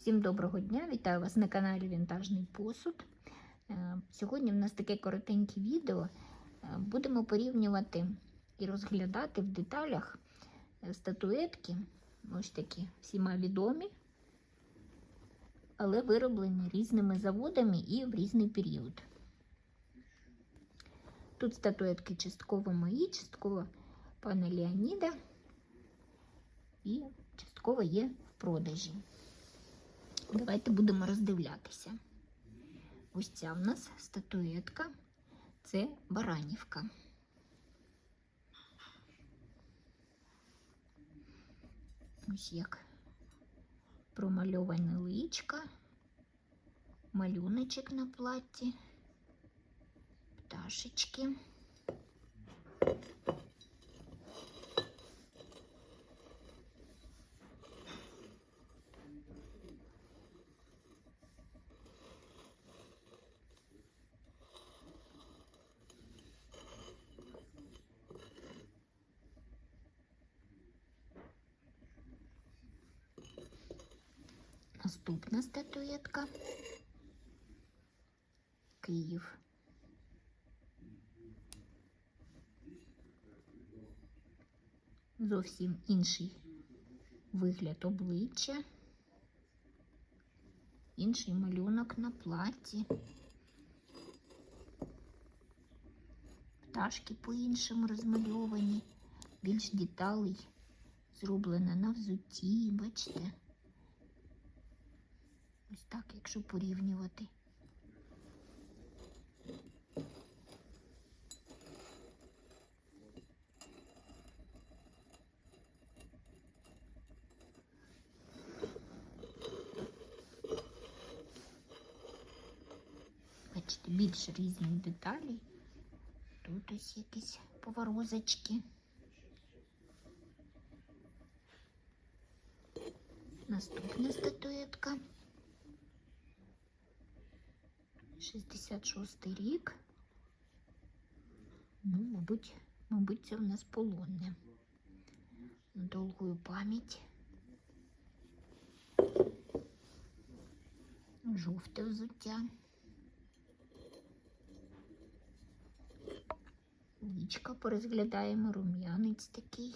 Всім доброго дня! Вітаю вас на каналі Вінтажний посуд. Е, Сьогодні в нас таке коротеньке відео. Е, Будемо порівнювати і розглядати в деталях е, статуетки, ось такі всіма відомі, але вироблені різними заводами і в різний період. Тут статуетки частково мої, частково пана Леоніда і частково є в продажі. Давайте будемо роздивлятися. Ось ця в нас статуетка, це Баранівка. Ось як промальоване личка, малюночок на платі, пташечки. Наступна статуетка. Київ. Зовсім інший вигляд обличчя, інший малюнок на платі. Пташки по-іншому розмальовані, більш деталей зроблено на взутті, бачите? Ось так, якщо порівнювати. Бачите, більше різних деталей. Тут ось якісь поворозочки. Наступна статуетка. 66 рік. Ну, мабуть, мабуть, це в нас полонне. Довгу пам'ять. Жовте взуття. Лічка порозглядаємо, рум'янець такий.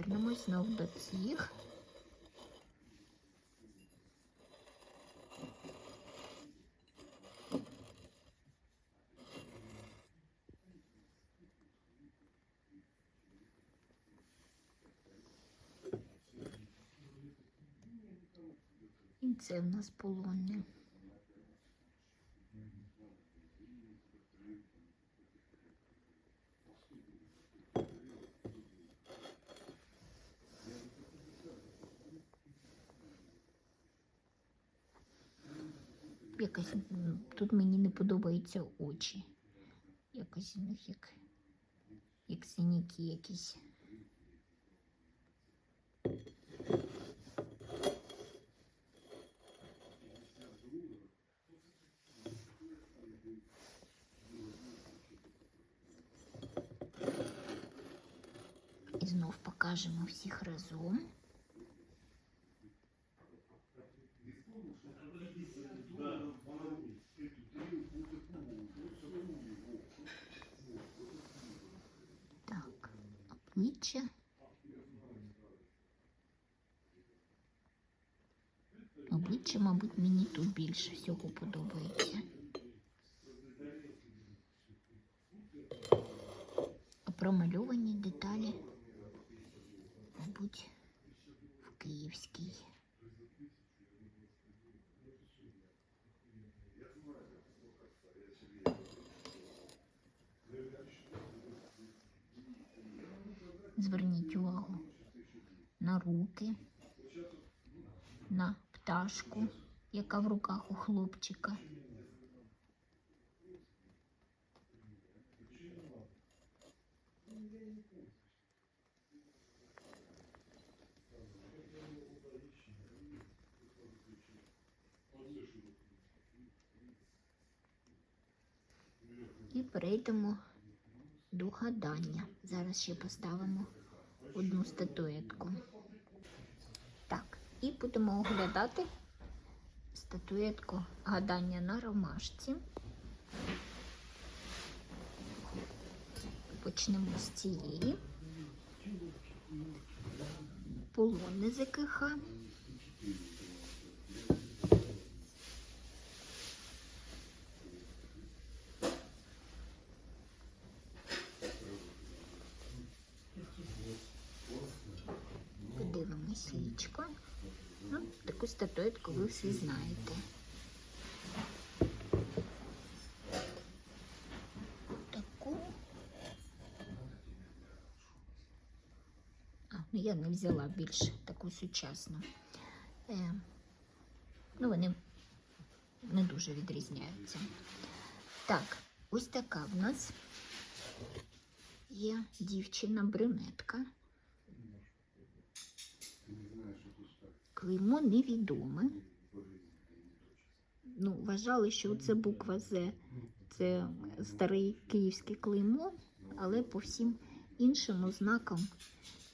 Повернемось знов до цих. І це в нас полонне. Якось тут мені не подобаються очі. Якось у них як, як синяки якісь. І знов покажемо всіх разом. Так, обличчя. Обличчя, мабуть, мені тут більше всього подобається. А промальовані деталі, мабуть, в київській. руки, на пташку, яка в руках у хлопчика. І перейдемо до гадання. Зараз ще поставимо одну статуетку. Будемо оглядати статуетку гадання на ромашці. Почнемо з цієї. Полони ЗКХ. Подивимось лічко. Таку статуетку ви всі знаєте. Таку. А, ну я не взяла більш таку сучасну. Е, ну, вони не дуже відрізняються. Так, ось така в нас є дівчина-брюнетка. Клеймо невідоме. Ну, вважали, що це буква З, це старе київське клеймо, але по всім іншим ознакам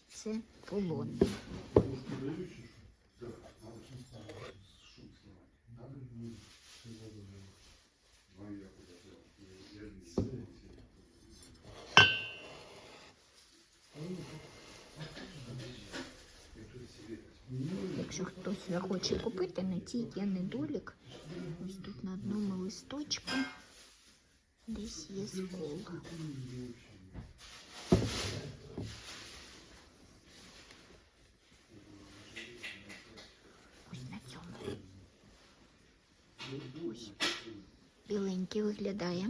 це полон. Якщо хтось захоче купити, на тій є недолік. Ось тут на одному листочку десь є скол. Ось на цьому. Ось. Біленький виглядає.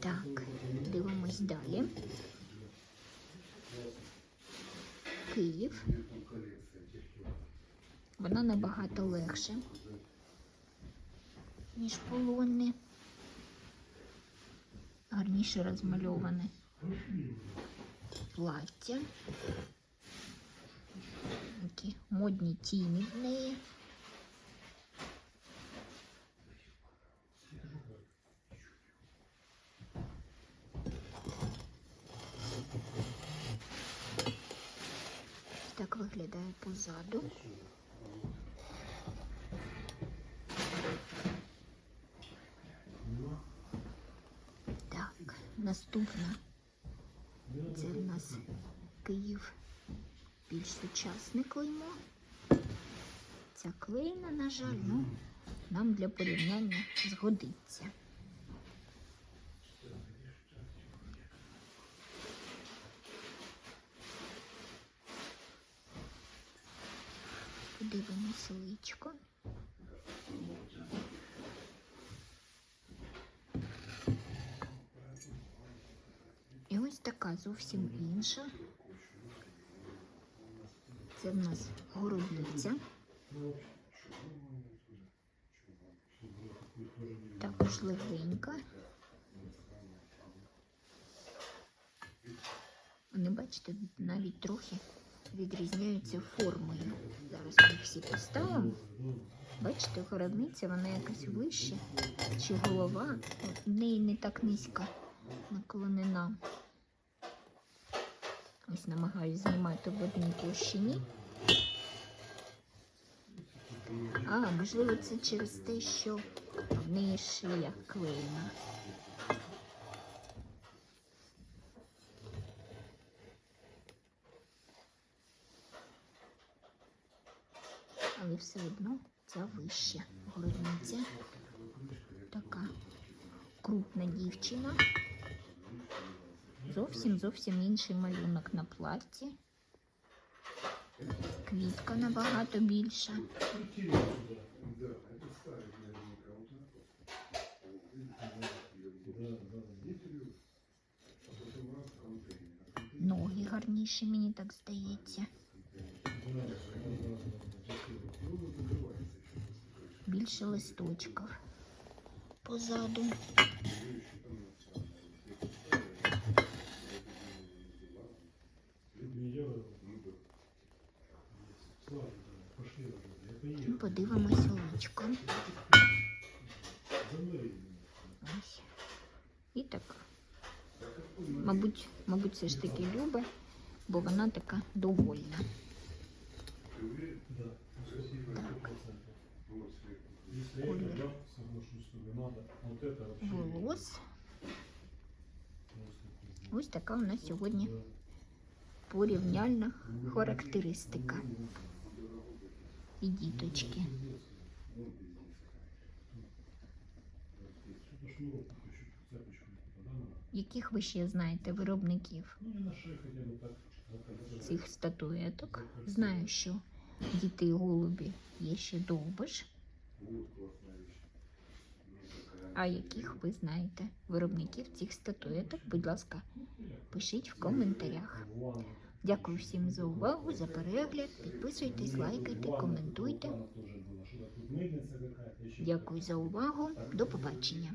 Так, дивимось далі. Київ. Вона набагато легше, ніж полонне. Гарніше розмальоване плаття. Такі модні тіні в неї. Так виглядає позаду. Так, наступна. Це в нас Київ більш сучасне клеймо. Ця клейна, на жаль, ну, нам для порівняння згодиться. Подивимося личко. І ось така зовсім інша. Це в нас городниця. Також легенька. Вони, бачите, навіть трохи відрізняються формою. Зараз ми їх всі поставимо. Бачите, городниця, вона якась вища, чи голова, в неї не так низька наклонена. Ось намагаюсь знімати в одній площині. А, можливо, це через те, що в неї шия клеєна. Все одно ця вища грудниця. Така крупна дівчина. Зовсім зовсім інший малюнок на платці. Квітка набагато більша. Ноги гарніші, мені так здається. Більше листочків позаду. Ну, Подивимося личко. Ось. І так, мабуть, мабуть, все ж таки любить, бо вона така довольна. Так 100%. Если это, Колер. да, соглашусь, что не надо. А вот это вообще... Волос. просто Ось така у нас сьогодні Да. порівняльна характеристика. І діточки. Что-то шнурок такой, чуть цепочку не туда надо. Яких ви ще знаєте виробників Ну, не на шее хотя бы так. заказать. цих статуеток? Знаю, що діти і голубі є ще довбиш. А яких ви знаєте виробників цих статуеток? Будь ласка, пишіть в коментарях. Дякую всім за увагу, за перегляд. Підписуйтесь, лайкайте, коментуйте. Дякую за увагу. До побачення.